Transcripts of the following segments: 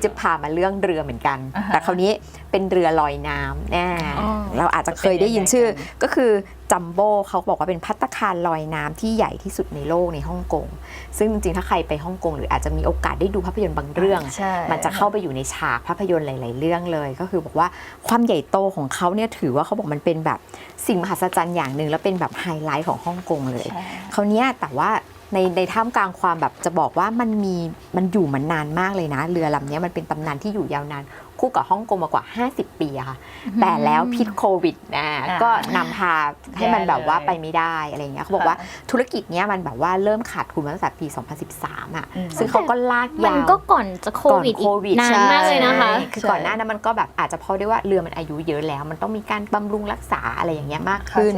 ที่จะพามาเรื่องเรือเหมือนกัน อ่าฮะแต่คราวนี้เป็นเรือลอยน้ำแน่อ๋อเราอาจจะเคยได้ยินชื่อ เป็นยังไงกัน ก็คือจัมโบ้เขาบอกว่าเป็นพัตตาคารลอยน้ำที่ใหญ่ที่สุดในโลกในฮ่องกง ซึ่งจริงๆ ถ้าใครไปฮ่องกงหรืออาจจะมีโอกาสได้ดูภาพยนตร์บางเรื่องใช่ มันจะเข้าไปอยู่ในฉากภาพยนตร์หลาย ๆ เรื่องเลย ก็คือบอกว่าความใหญ่โตของเขาเนี่ยถือว่าเขาบอกมันเป็นแบบสิ่งมหัศจรรย์อย่างหนึ่งแล้วเป็นแบบไฮไลท์ของฮ่องกงเลยใช่คราวเนี้ยแต่ว่า ในในท่ามกลางความแบบจะบอกว่ามันมีมันอยู่มันานมากเลยนะ เรือลำเนี้ยมันเป็นตำนานที่อยู่ยาวนาน คู่กับฮ่องกงมากว่า 50 ปีอะค่ะ แต่แล้วพิษโควิดนะอ่าก็นำพาให้มันแบบว่าแย่เลยไปไม่ได้อะไรเงี้ยเขาบอกว่าธุรกิจเนี้ยมันแบบว่าเริ่มขาดทุนมาตั้งแต่ปี 2013อะอืมซึ่งเขาก็ลากมันยาวก็ก่อนจะโควิดก่อีอนกโควิดนานมากเลยนะคะใช่คือก่อนหน้านั้นมันก็แบบอาจจะเพราะด้วยว่าเรือมันอายุเยอะแล้ว มันต้องมีการบำรุงรักษาอะไรอย่างเงี้ยมากขึ้น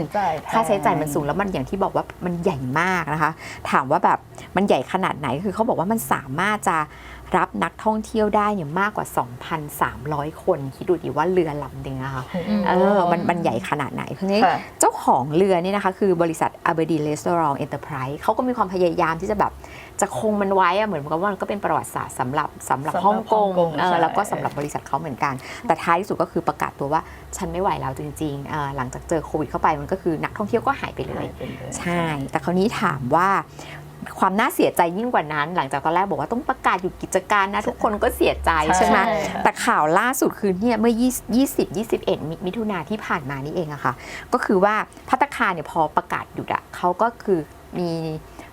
ค่าใช้จ่ายมันสูงแล้วมันอย่างที่บอกว่ามันใหญ่มากนะคะ ถามว่าแบบมันใหญ่ขนาดไหนคือเขาบอกว่ามันสามารถจะ รับนักท่องเที่ยวได้เนี่ยมากกว่า 2,300 คน คิดดูดิว่าเรือลำหนึ่งอะค่ะอืมเออมันมันใหญ่ขนาดไหน เพราะนี้ค่ะเจ้าของเรือเนี่ยนะคะคือบริษัท Aberdeen Restaurant Enterprise เขาก็มีความพยายามที่จะแบบจะคงมันไว้อะเหมือนกับว่ามันก็เป็นประวัติศาสตร์สำหรับสำหรับสำหรับฮ่องกงฮ่องกงเออใช่แล้วก็สำหรับบริษัทเขาเหมือนกัน แต่ท้ายที่สุดก็คือประกาศตัวว่าฉันไม่ไหวแล้วจริงๆเอ่อหลังจากเจอโควิดเข้าไปมันก็คือนักท่องเที่ยวก็หายไปเลย ใช่ แต่คราวนี้ถามว่า ความน่าเสียใจยิ่งกว่านั้น หลังจากตอนแรกบอกว่าต้องประกาศหยุดกิจการนะ ทุกคนก็เสียใจใช่ไหมใช่แต่ข่าวล่าสุดคือเนี่ยเมื่อ 20 21มิมิถุนาที่ผ่านมานี่เองอะค่ะ ก็คือว่าพัตตาคารเนี่ยพอประกาศหยุดอะเขาก็คือมี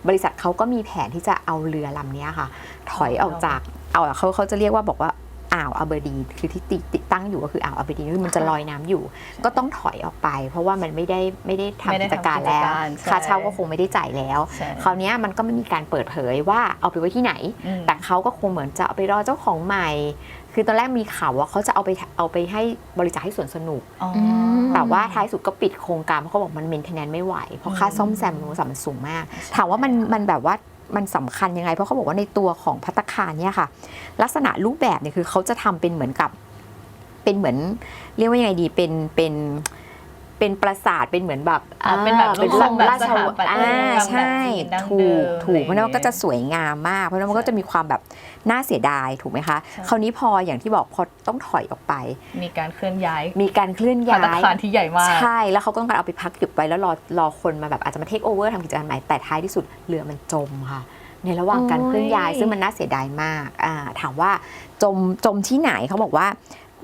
บริษัทเขาก็มีแผนที่จะเอาเรือลำเนี้ยค่ะ ถอยออกจากเอาเขาเขาจะเรียกว่าบอกว่า อ่าวอัลเบอร์ดีนคือที่ติติดตั้งอยู่ก็คืออ่าวอัลเบอร์ดีนคือมันจะลอยน้ำอยู่ ก็ต้องถอยออกไป เพราะว่ามันไม่ได้ไม่ได้ไม่ทำได้กิจการทำกิจแล้วการใช่ค่าเช่าก็คงไม่ได้จ่ายแล้วใช่คราวเนี้ยมันก็ไม่มีการเปิดเผยว่าเอาไปไว้ที่ไหนอืมแต่เขาก็คงเหมือนจะเอาไปรอเจ้าของใหม่คือตอนแรกมีข่าวว่าเขาจะเอาไปเอาไปให้บริจาคให้สวนสนุกอ๋อมแต่ว่าท้ายสุดก็ปิดโครงการเพราะเขาบอกมันเมนเทนแนนไม่ไหว เพราะค่าซ่อมแซมมันมันสูงมาก ถามว่ามันมันแบบว่า มันสำคัญยังไง เพราะเขาบอกว่าในตัวของพัตคารเนี่ยค่ะ ลักษณะรูปแบบเนี่ยคือเขาจะทำเป็นเหมือนกับ เป็นเหมือนเรียกว่ายังไงดีเป็นเป็นเป็นปราสาทเป็นเหมือนแบบอ่าเป็นแบบเป็นรูปทรงแบบราชสถาปัตยกรรมอ่าแบบใช่จีนดั้งถูเดิกมถูกเพอะไรราะอย่างเงี้ยฉะนั้นมันก็จะสวยงามมาก เพราะฉะนั้นมันก็จะมีความแบบน่าเสียดายถูกไหมคะ ใช่ คราวนี้พออย่างที่บอกพอต้องถอยออกไป มีการเคลื่อนย้ายมีการเคลื่อนพัตย้าตายคารที่ใหญ่มาก ใช่แล้วเขาก็ต้องการเอาไปพักเก็บไว้แล้วรอรอคนมาแบบอาจจะมาเทคโอเวอร์ทำกิจการใหม่แต่ท้ายที่สุดเรือมันจมค่ะ ในระหว่างการเคลื่อนย้ายโอ้ยซึ่งมันน่าเสียดายมากอ่าถามว่าจมจมที่ไหนเขาบอกว่า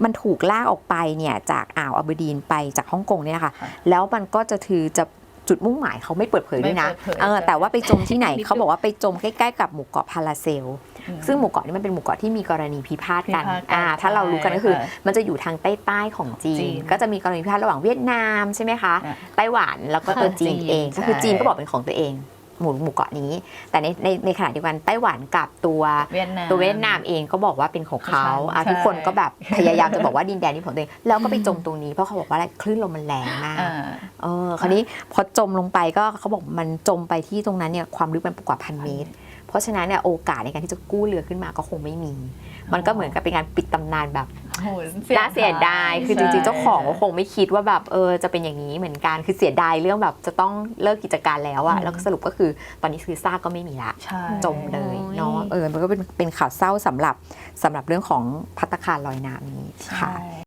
มันถูกลากออกไปเนี่ยจากอ่าวอัลเบอร์ดีนไปจากฮ่องกงเนี่ยค่ะค่ะ แล้วมันก็จะถือจะจุดมุ่งหมายเขาไม่เปิดเผยด้วยนะไม่เปิดเผยเออใช่แต่ว่าไปจมที่ไหนเขาบอกว่าไปจมใกล้ๆกับหมู่เกาะพาราเซลอืมซึ่งหมู่เกาะนี้มันเป็นหมู่เกาะที่มีกรณีพิพาทกันพิพาทกันอ่าถ้าเรารู้กันก็คือใช่ค่ะมันจะอยู่ทางใต้ใต้ๆของจีจีนนก็จะมีกรณีพิพาทระหว่างเวียดนามใช่ไหมคะอะไต้หวันแล้วก็ตัวค่ะจีนเองจีนก็คือใช่จีนก็บอกเป็นของตัวเอง หมู่หมู่เกาะนี้ แต่ในในในขณะเดียวกันไต้หวันกับตัวเวียดนามตัวเวียดนามเองก็บอกว่าเป็นของเขาใช่อะใช่ทุกคนก็แบบพยายามจะบอกว่าดินแดนนี้ของตัวเองแล้วก็ไปจมตรงนี้เพราะเขาบอกว่าอะไรคลื่นลมมันแรงมากอ่าเออคราวนี้พอจมลงไปก็เขาบอกมันจมไปที่ตรงนั้นเนี่ยความลึกมันกว่าพันเมตรเพ ราะฉะนั้นเนี่ยโอกาสในการที่จะกู้เรือขึ้นมาก็คงไม่มี มันก็เหมือนกับเป็นการปิดตำนานแบบโหน่าเสียดายคือจริงๆเจ้าของก็คงไม่คิดว่าแบบเออจะเป็นอย่างนี้เหมือนกันคือเสียดายเรื่องแบบจะต้องเลิกกิจการแล้วอะแล้วก็สรุปก็คือตอนนี้คือซากก็ไม่มีละใช่จมเลยโอ้ยเนาะเออมันก็เป็นเป็นข่าวเศร้าสำหรับสำหรับเรื่องของพัตตาคารลอยน้ำนี้ค่ะใช่